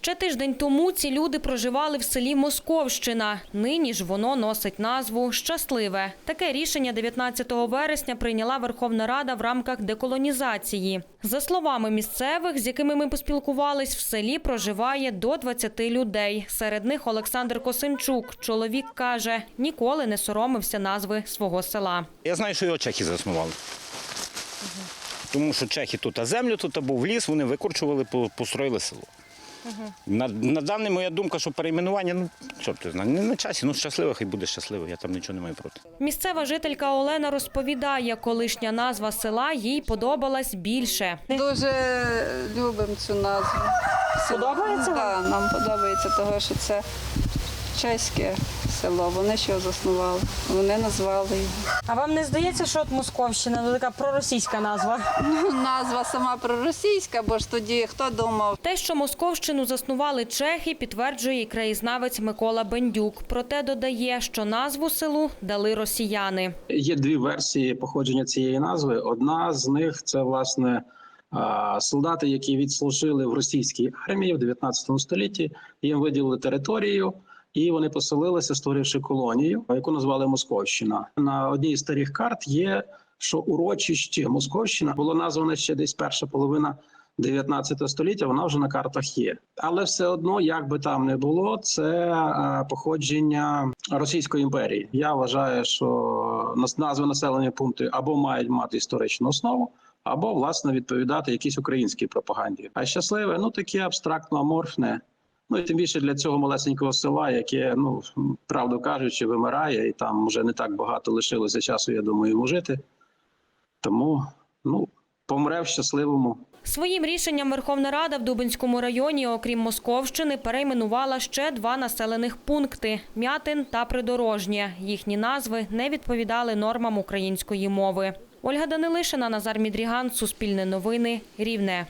Ще тиждень тому ці люди проживали в селі Московщина. Нині ж воно носить назву Щасливе. Таке рішення 19 вересня прийняла Верховна Рада в рамках деколонізації. За словами місцевих, з якими ми поспілкувались, в селі проживає до 20 людей. Серед них Олександр Косинчук. Чоловік каже, ніколи не соромився назви свого села. Я знаю, що його чехи заснували. Тому що чехи тут, а землю тут був ліс, вони викорчували, по- построїли село. На, на даний моя думка, що перейменування, ну, що ти знає, не на часі, ну щасливо, хай буде щасливо, я там нічого не маю проти. Місцева жителька Олена розповідає, колишня назва села їй подобалась більше. Дуже любимо цю назву. Подобається? Так, нам подобається, того, що це чеське село. Вони що його заснували. Вони назвали його. А вам не здається, що от Московщина ну, така проросійська назва? Ну, назва сама проросійська, бо ж тоді хто думав, Те, що Московщину заснували чехи, підтверджує і краєзнавець Микола Бендюк. Проте додає, що назву селу дали росіяни. Є дві версії походження цієї назви. Одна з них це власне солдати, які відслужили в російській армії в 19 столітті. Їм виділили територію. І вони поселилися, створивши колонію, яку назвали Московщина. На одній з старих карт є, що урочище Московщина було названо ще десь перша половина 19 століття. Вона вже на картах є, але все одно, як би там не було, це е, походження Російської імперії. Я вважаю, що назви населення пункту або мають мати історичну основу. Або власне відповідати якійсь українській пропаганді. А щасливе, ну таке абстрактно аморфне. Ну і тим більше для цього малесенького села, яке, ну правду кажучи, вимирає, і там вже не так багато лишилося часу, я думаю, йому жити. Тому ну помре в щасливому Своїм рішенням Верховна Рада в Дубинському районі, окрім Московщини, перейменувала ще два населених пункти – М'ятин та Придорожнє. Їхні назви не відповідали нормам української мови. Ольга Данилишина, Назар Мідріган, Суспільне новини, Рівне.